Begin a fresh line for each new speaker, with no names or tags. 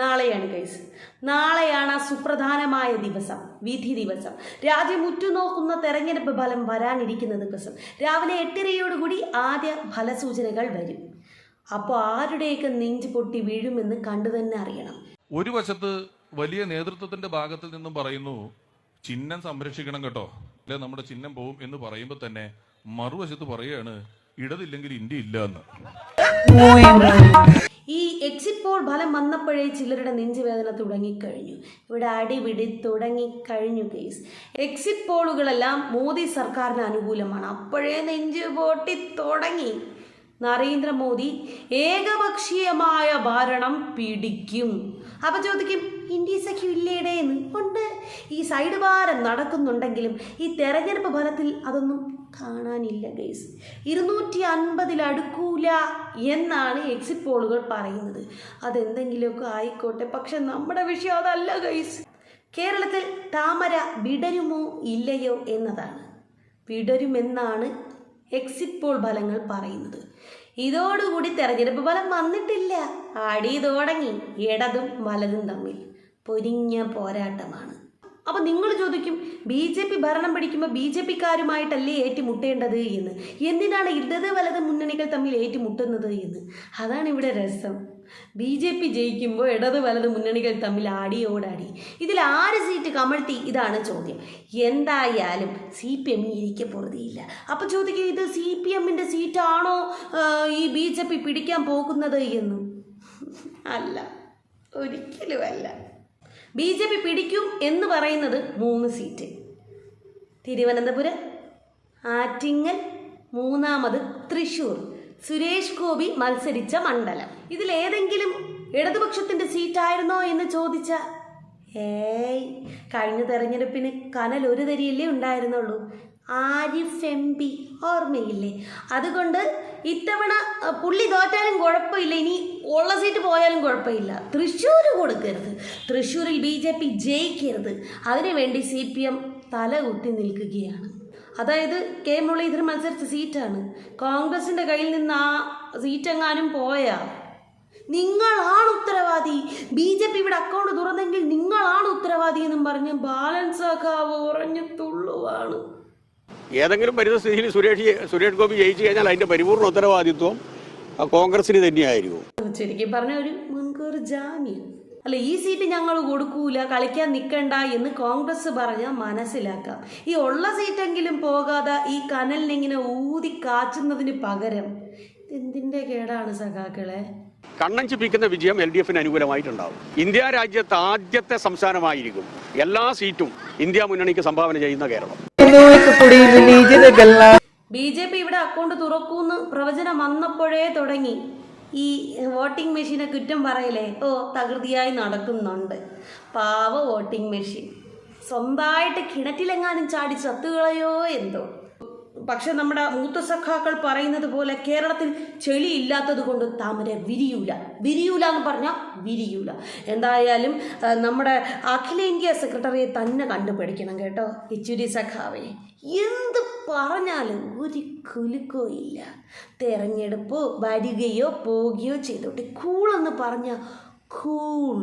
നാളെയാണ് കേസ് നാളെയാണ് ആ സുപ്രധാനമായ ദിവസം വിധി ദിവസം. രാജ്യം ഉറ്റുനോക്കുന്ന തെരഞ്ഞെടുപ്പ് ഫലം വരാനിരിക്കുന്ന ദിവസം രാവിലെ എട്ടരയോടുകൂടി ആദ്യ ഫലസൂചനകൾ വരും. അപ്പോൾ ആരുടെയൊക്കെ നെഞ്ച് പൊട്ടി വീഴുമെന്ന് കണ്ടു തന്നെ അറിയണം.
ഒരു വശത്ത് വലിയ നേതൃത്വത്തിന്റെ ഭാഗത്തിൽ നിന്നും പറയുന്നു ചിഹ്നം സംരക്ഷിക്കണം കേട്ടോ. അല്ലെ നമ്മുടെ ചിഹ്നം പോവും എന്ന് പറയുമ്പോൾ തന്നെ മറുവശത്ത് പറയുകയാണ് ഇടതില്ലെങ്കിൽ ഇന്ത്യ ഇല്ല എന്ന്.
ഈ എക്സിറ്റ് പോൾ ഫലം വന്നപ്പോഴേ ചിലരുടെ നെഞ്ചുവേദന തുടങ്ങിക്കഴിഞ്ഞു. ഇവിടെ അടിപിടി തുടങ്ങിക്കഴിഞ്ഞു കേസ് എക്സിറ്റ് പോളുകളെല്ലാം മോദി സർക്കാരിന് അനുകൂലമാണ്. അപ്പോഴേ നെഞ്ച് പൊട്ടി തുടങ്ങി. നരേന്ദ്രമോദി ഏകപക്ഷീയമായ ഭരണം പിടിക്കും. അപ്പൊ ചോദിക്കും ഇന്ത്യ സഖ്യം ഇല്ലേടേ എന്ന് ഉണ്ട്. ഈ സൈഡ് ഭാരം നടക്കുന്നുണ്ടെങ്കിലും ഈ തെരഞ്ഞെടുപ്പ് ഫലത്തിൽ അതൊന്നും കാണാനില്ല ഗൈസ് ഇരുന്നൂറ്റി അൻപതിലടുക്കൂല എന്നാണ് എക്സിറ്റ് പോളുകൾ പറയുന്നത്. അതെന്തെങ്കിലുമൊക്കെ ആയിക്കോട്ടെ. പക്ഷെ നമ്മുടെ വിഷയം അതല്ല ഗൈസ് കേരളത്തിൽ താമര വിടരുമോ ഇല്ലയോ എന്നതാണ്. വിടരുമെന്നാണ് എക്സിറ്റ് പോൾ ഫലങ്ങൾ പറയുന്നത്. ഇതോടുകൂടി തെരഞ്ഞെടുപ്പ് ഫലം വന്നിട്ടില്ല. അടി തുടങ്ങി. ഇടതും വലതും തമ്മിൽ പൊരിഞ്ഞ പോരാട്ടമാണ്. അപ്പം നിങ്ങൾ ചോദിക്കും ബി ജെ പി ഭരണം പിടിക്കുമ്പോൾ ബി ജെ പിക്കാരുമായിട്ടല്ലേ ഏറ്റുമുട്ടേണ്ടത് എന്ന്? എന്തിനാണ് ഇടത് വലത് മുന്നണികൾ തമ്മിൽ ഏറ്റുമുട്ടുന്നത് എന്ന്? അതാണ് ഇവിടെ രസം. ബി ജെ പി ജയിക്കുമ്പോൾ ഇടത് വലത് മുന്നണികൾ തമ്മിൽ ആടിയോടാടി ഇതിൽ ആര് സീറ്റ് കമഴ്ത്തി? ഇതാണ് ചോദ്യം. എന്തായാലും സി പി എമ്മിന് ഇരിക്കെ പൊറുതിയില്ല. അപ്പോൾ ചോദിക്കുക ഇത് സി പി എമ്മിന്റെ സീറ്റാണോ ഈ ബി ജെ പി പിടിക്കാൻ പോകുന്നത് എന്നും? അല്ല ഒരിക്കലും അല്ല ബി ജെ പി പിടിക്കും എന്ന് പറയുന്നത് മൂന്ന് സീറ്റ്. തിരുവനന്തപുരം ആറ്റിങ്ങൽ മൂന്നാമത് തൃശൂർ സുരേഷ് ഗോപി മത്സരിച്ച മണ്ഡലം. ഇതിലേതെങ്കിലും ഇടതുപക്ഷത്തിന്റെ സീറ്റായിരുന്നോ എന്ന് ചോദിച്ച ഏയ് കഴിഞ്ഞ തെരഞ്ഞെടുപ്പിന് കനൽ ഒരു തരിയല്ലേ ഉണ്ടായിരുന്നുള്ളൂ. Arif M P. ഓർമ്മയില്ലേ? അതുകൊണ്ട് ഇത്തവണ പുള്ളി തോറ്റാലും കുഴപ്പമില്ല. ഇനി ഉള്ള സീറ്റ് പോയാലും കുഴപ്പമില്ല. തൃശ്ശൂർ കൊടുക്കരുത്. തൃശ്ശൂരിൽ ബി ജെ പി ജയിക്കരുത്. അതിനുവേണ്ടി സി പി എം തല കുത്തി നിൽക്കുകയാണ്. അതായത് കെ മുരളീധരൻ മത്സരിച്ച സീറ്റാണ്. കോൺഗ്രസിന്റെ കയ്യിൽ നിന്ന് ആ സീറ്റെങ്ങാനും പോയാ? നിങ്ങളാണ് ഉത്തരവാദി. ബി ജെ പി ഇവിടെ അക്കൗണ്ട് തുറന്നെങ്കിൽ നിങ്ങളാണ് ഉത്തരവാദി എന്നും പറഞ്ഞ് ബാലൻസ് ആക്കാവ് ഉറഞ്ഞു തുള്ളുവാണ്.
ഏതെങ്കിലും പരിസ്ഥിതിയിൽ സുരേഷ് സുരേഷ് ഗോപി ജയിച്ചു കഴിഞ്ഞാൽ അതിന്റെ പരിപൂർണ ഉത്തരവാദിത്വം കോൺഗ്രസിന് തന്നെയായിരിക്കും.
ശരിക്കും പറഞ്ഞ ഒരു മുൻകൂർ ജാമ്യം. അല്ല ഈ സീറ്റ് ഞങ്ങൾ കൊടുക്കൂല കളിക്കാൻ നിൽക്കണ്ട എന്ന് കോൺഗ്രസ് പറഞ്ഞാൽ മനസ്സിലാക്കാം. ഈ ഉള്ള സീറ്റെങ്കിലും പോകാതെ ഈ കനലിനിങ്ങനെ ഊതി കാച്ചുന്നതിന് പകരം എന്തിന്റെ കേടാണ് സഖാക്കളെ?
കണ്ണഞ്ചിപ്പിക്കുന്ന വിജയം എൽ ഡി എഫിന് അനുകൂലമായിട്ടുണ്ടാവും. ഇന്ത്യ രാജ്യത്ത് ആദ്യത്തെ സംസ്ഥാനമായിരിക്കും എല്ലാ സീറ്റും ഇന്ത്യ മുന്നണിക്ക് സംഭാവന ചെയ്യുന്ന കേരളം.
ബി ജെ പി ഇവിടെ അക്കൗണ്ട് തുറക്കൂന്ന് പ്രവചനം വന്നപ്പോഴേ തുടങ്ങി. ഈ വോട്ടിംഗ് മെഷീനെ കുറ്റം പറയലേ? ഓ തകൃതിയായി നടക്കുന്നുണ്ട്. പാവ വോട്ടിംഗ് മെഷീൻ. സ്വന്തമായിട്ട് കിണറ്റിലെങ്ങാനും ചാടി ചത്തുകളയോ എന്തോ? പക്ഷെ നമ്മുടെ മൂത്ത സഖാക്കൾ പറയുന്നത് പോലെ കേരളത്തിൽ ചെളി ഇല്ലാത്തത് കൊണ്ട് താമര വിരിയൂല. വിരിയൂല എന്ന് പറഞ്ഞാൽ വിരിയൂല. എന്തായാലും നമ്മുടെ അഖിലേന്ത്യാ സെക്രട്ടറിയെ തന്നെ കണ്ടുപിടിക്കണം കേട്ടോ ഇച്ചുരി സഖാവേ. എന്ത് പറഞ്ഞാലും ഒരു കുലുക്കോ ഇല്ല. തെരഞ്ഞെടുപ്പ് വരികയോ പോവുകയോ ചെയ്തോട്ടെ. കൂളെന്ന് പറഞ്ഞ കൂൾ.